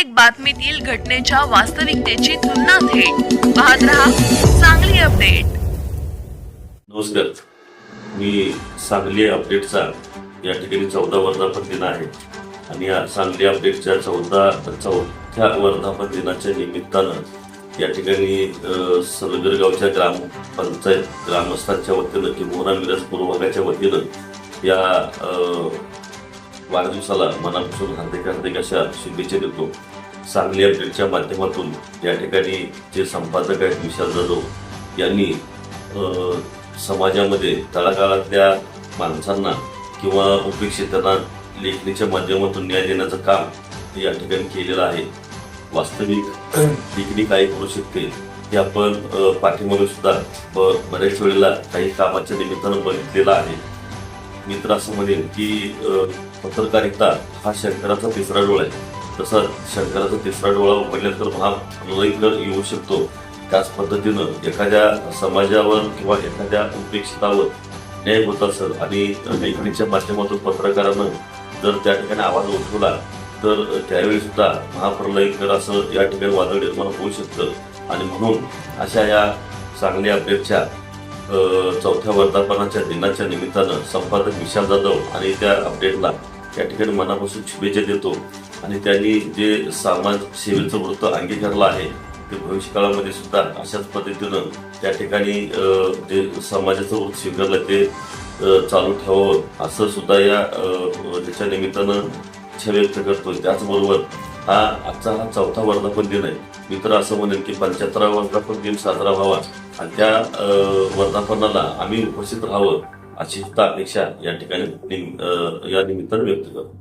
प्रत्येक बातमीतील घटनेच्या वास्तविकतेची तुलना थेट. पाहत रहा चांगली अपडेट. नमस्कार. मी सांगली अपडेटचा या ठिकाणी चौदा वर्धापन दिन आहे. आणि या सांगली अपडेटच्या चौदा चौथ्या वर्धापन दिनाच्या निमित्तानं या ठिकाणी सलगरगावच्या ग्राम पंचायत ग्रामपंचायत ग्रामस्थांच्या वतीनं किंवा मिरज पूर्व भागाच्या वतीनं या वाढदिवसाला मनापासून हार्दिक हार्दिक अशा शुभेच्छा देतो. सांगली अपडेटच्या माध्यमातून या ठिकाणी जे संपादक आहेत विशाल जाधव यांनी समाजामध्ये तळागाळातल्या माणसांना किंवा उपेक्षितांना लेखणीच्या माध्यमातून न्याय देण्याचं काम या ठिकाणी केलेलं आहे. वास्तविक लेखणी काय करू शकते हे आपण पाठीमागे सुद्धा ब- बऱ्याच वेळेला काही कामाच्या निमित्तानं बघितलेलं आहे. मित्र असं म्हणेन की पत्रकारिता हा शंकराचा तिसरा डोळा आहे. तसा शंकराचा तिसरा डोळा उघडल्यानंतर महालयकर येऊ शकतो. त्याच पद्धतीनं एखाद्या समाजावर किंवा एखाद्या उपेक्षितावर न्याय होत असेल आणि लेखणीच्या माध्यमातून पत्रकारानं जर त्या ठिकाणी आवाज उठवला तर त्यावेळी सुद्धा महाप्रलयकर असं या ठिकाणी वादळ निर्माण होऊ शकतं. आणि म्हणून अशा या चांगल्या अपडेटच्या चौथ्या वर्धापनाच्या दिनाच्या निमित्तानं संपादक विशाल जाधव आणि त्या अपडेटला त्या ठिकाणी मनापासून शुभेच्छा देतो. आणि त्यांनी जे समाज सेवेचं वृत्त अंगीकारलं आहे ते भविष्यकाळामध्ये सुद्धा अशाच पद्धतीनं त्या ठिकाणी जे समाजाचं वृत्त स्वीकारलं ते चालू ठेवावं असं सुद्धा या त्याच्या निमित्तानं इच्छा व्यक्त करतो त्याचबरोबर हा आजचा हा चौथा वर्धापन दिन आहे. मी तर असं म्हणेन की पंच्याहत्तरा वर्धापन दिन साजरा व्हावा. आणि त्या वर्धापनाला आम्ही उपस्थित राहावं. अशी सुद्धा अपेक्षा या ठिकाणी या निमित्तानं व्यक्त करतो.